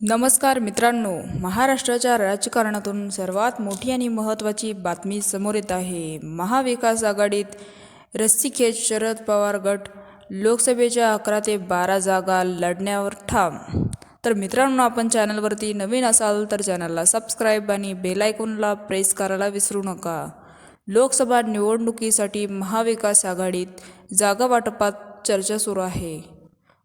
नमस्कार मित्रांनो महाराष्ट्राच्या राजकारणातून सर्वात मोठी आणि महत्त्वाची बातमी समोर येत आहे. महाविकास आघाडीत रस्सीखेच शरद पवार गट लोकसभेच्या अकरा ते बारा जागा लढण्यावर ठाम. तर मित्रांनो आपण चॅनलवरती नवीन असाल तर चॅनलला सबस्क्राईब आणि बेलायकॉनला प्रेस करायला विसरू नका. लोकसभा निवडणुकीसाठी महाविकास आघाडीत जागा वाटपात चर्चा सुरू आहे.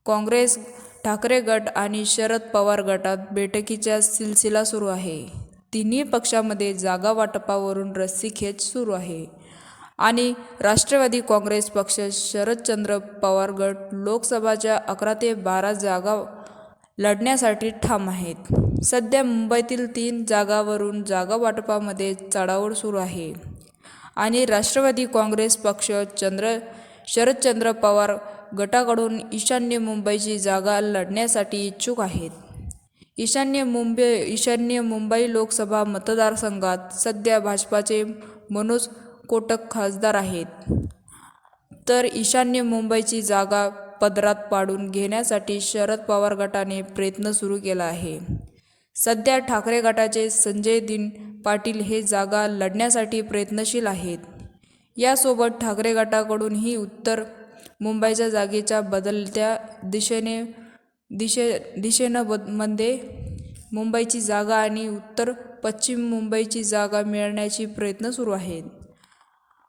काँग्रेस ठाकरे गट आणि शरद पवार गटात बैठकीचा सिलसिला सुरू आहे. तिन्ही पक्षामध्ये जागा वाटपावरून रस्सीखेच सुरू आहे. आणि राष्ट्रवादी काँग्रेस पक्ष शरदचंद्र पवार गट लोकसभाच्या अकरा ते बारा जागा लढण्यासाठी ठाम आहेत. सध्या मुंबईतील तीन जागावरून जागा वाटपामध्ये चढाओढ सुरू आहे. आणि राष्ट्रवादी काँग्रेस पक्ष चंद्र शरदचंद्र पवार गटाकडून ईशान्य मुंबईची जागा लढण्यासाठी इच्छुक आहेत. ईशान्य मुंबई ईशान्य मुंबई लोकसभा मतदारसंघात सध्या भाजपाचे मनोज कोटक खासदार आहेत. तर ईशान्य मुंबईची जागा पदरात पाडून घेण्यासाठी शरद पवार गटाने प्रयत्न सुरू केला आहे. सध्या ठाकरे गटाचे संजय दिन पाटील हे जागा लढण्यासाठी प्रयत्नशील आहेत. यासोबत ठाकरे गटाकडूनही उत्तर मुंबईच्या जागेच्या बदलत्या दिशेने दिशे दिशेनं बदमध्ये मुंबईची जागा आणि उत्तर पश्चिम मुंबईची जागा मिळण्याची प्रयत्न सुरू आहेत.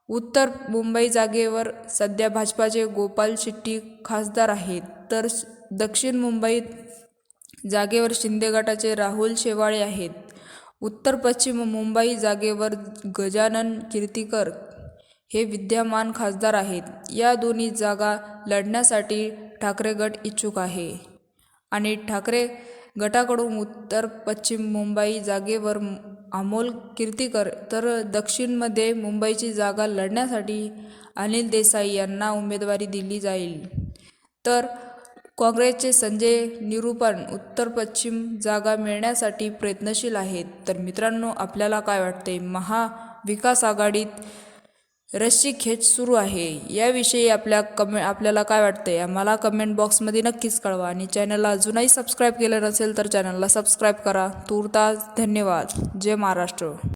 उत्तर मुंबई जागेवर सध्या भाजपाचे गोपाल शेट्टी खासदार आहेत तर दक्षिण मुंबईत जागेवर शिंदे गटाचे राहुल शेवाळे आहेत. उत्तर पश्चिम मुंबई जागेवर गजानन कीर्तिकर हे विद्यमान खासदार आहेत. या दोन्ही जागा लढण्यासाठी ठाकरे गट इच्छुक आहे. आणि ठाकरे गटाकडून उत्तर पश्चिम मुंबई जागेवर अमोल कीर्तीकर तर दक्षिणमध्ये मुंबईची जागा लढण्यासाठी अनिल देसाई यांना उमेदवारी दिली जाईल. तर काँग्रेसचे संजय निरूपण उत्तर पश्चिम जागा मिळण्यासाठी प्रयत्नशील आहेत. तर मित्रांनो आपल्याला काय वाटते महाविकास आघाडीत रस्सी खेच सुरू आहे. याविषयी आपल्या कमे आपल्याला काय वाटते आम्हाला कमेंट बॉक्समध्ये नक्कीच कळवा आणि चॅनलला अजूनही सबस्क्राईब केलं नसेल तर चॅनलला सबस्क्राईब करा. तूर्तास धन्यवाद. जय महाराष्ट्र.